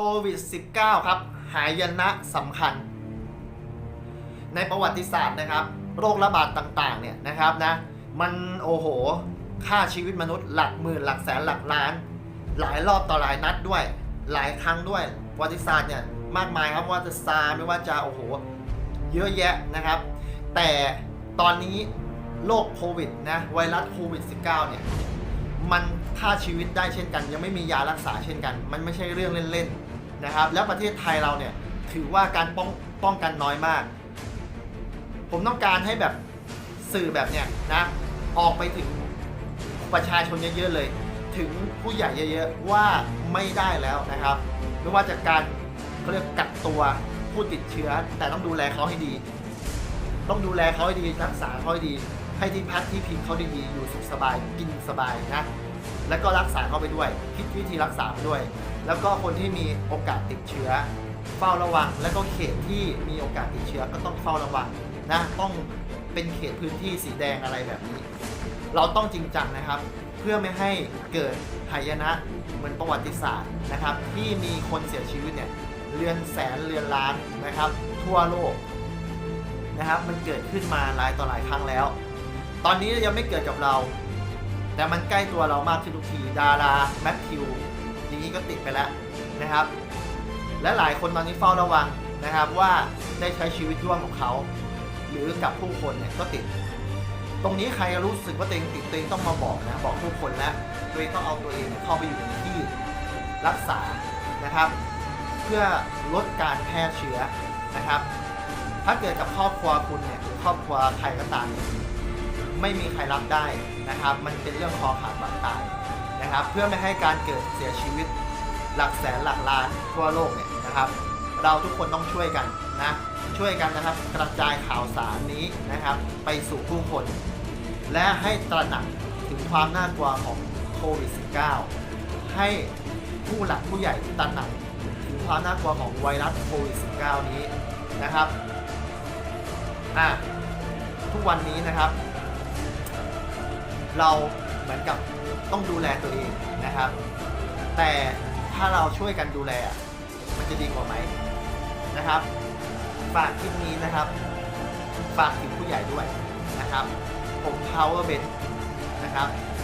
โควิด -19 ครับ หายนะสำคัญ ในประวัติศาสตร์นะครับ โรคระบาดต่างๆ เนี่ยนะครับนะ มันโอ้โหฆ่าชีวิตมนุษย์หลักหมื่นหลักแสนหลักล้าน หลายรอบต่อหลายนัดด้วย หลายครั้งด้วย ประวัติศาสตร์เนี่ยมากมายครับว่าจะซาไม่ว่าจะโอ้โห เยอะแยะนะครับ แต่ตอนนี้โรคโควิดนะไวรัสโควิด -19 เนี่ยมันฆ่าชีวิตได้เช่นกัน ยังไม่มียารักษาเช่นกัน มันไม่ใช่เรื่องเล่นๆ นะครับ แล้วประเทศไทยเราเนี่ยถือว่าการป้องป้องกันน้อยมาก ผมต้องการให้แบบสื่อแบบเนี้ยนะออกไปถึงประชาชนเยอะๆเลย ถึงผู้ใหญ่เยอะๆว่าไม่ได้แล้วนะครับ ไม่ว่าจะการเขาเรียกกักตัวผู้ติดเชื้อ แต่ต้องดูแลเขาให้ดี ต้องดูแลเขาให้ดีรักษาเขาให้ดี ให้ที่พักที่พิงเขาดีๆอยู่สุขสบายกินสบายนะแล้วก็รักษาเขาไปด้วย คิดวิธีรักษาไปด้วย แล้วก็คนที่มีโอกาสติดเชื้อ เฝ้าระวัง แล้วก็เขตที่มีโอกาสติดเชื้อก็ต้องเฝ้าระวังนะต้องเป็นเขตพื้นที่สีแดงอะไรแบบนี้ เราต้องจริงจังนะครับ เพื่อไม่ให้เกิดหายนะเหมือนประวัติศาสตร์นะครับ ที่มีคนเสียชีวิตเนี่ยเรือนแสนเรือนล้านนะครับ ทั่วโลกนะครับมันเกิดขึ้นมาหลายต่อหลายครั้งแล้ว ตอนนี้ยังไม่เกิดกับเรา แต่มันใกล้ตัวเรามากขึ้นทุกทีดาราแมทธิว อย่างนี้ก็ติดไปแล้วนะครับ และหลายคนตอนนี้เฝ้าระวังนะครับว่าได้ใช้ชีวิตร่วมของเขา หรือกับผู้คนเนี่ยก็ติด ตรงนี้ใครรู้สึกว่าตัวเองติดตัวเองต้องมาบอกนะบอกผู้คนแล้วตัวเองต้องเอาตัวเองเข้าไปอยู่ในที่รักษานะครับ เพื่อลดการแพร่เชื้อนะครับ ถ้าเกิดกับครอบครัวคุณเนี่ยหรือครอบครัวใครก็ตามเนี่ยไม่มีใครรับได้นะครับ มันเป็นเรื่องคอขาดบาดตาย นะครับ เพื่อไม่ให้การเกิดเสียชีวิตหลักแสนหลักล้านทั่วโลกเนี่ยนะครับ เราทุกคนต้องช่วยกันนะช่วยกันนะครับกระจายข่าวสารนี้นะครับ ไปสู่ผู้คน และให้ตระหนักถึงความน่ากลัวของโควิด -19 ให้ผู้หลักผู้ใหญ่ตระหนักถึงความน่ากลัวของไวรัสโควิด -19 นี้นะครับอะทุกวันนี้นะครับ เรา เหมือนกับต้องดูแลตัวเองนะครับ แต่ถ้าเราช่วยกันดูแล มันจะดีกว่าไหมนะครับฝากคลิปนี้นะครับ ฝากถึงผู้ใหญ่ด้วยนะครับ ผม Power Ben นะครับสวัสดีครับ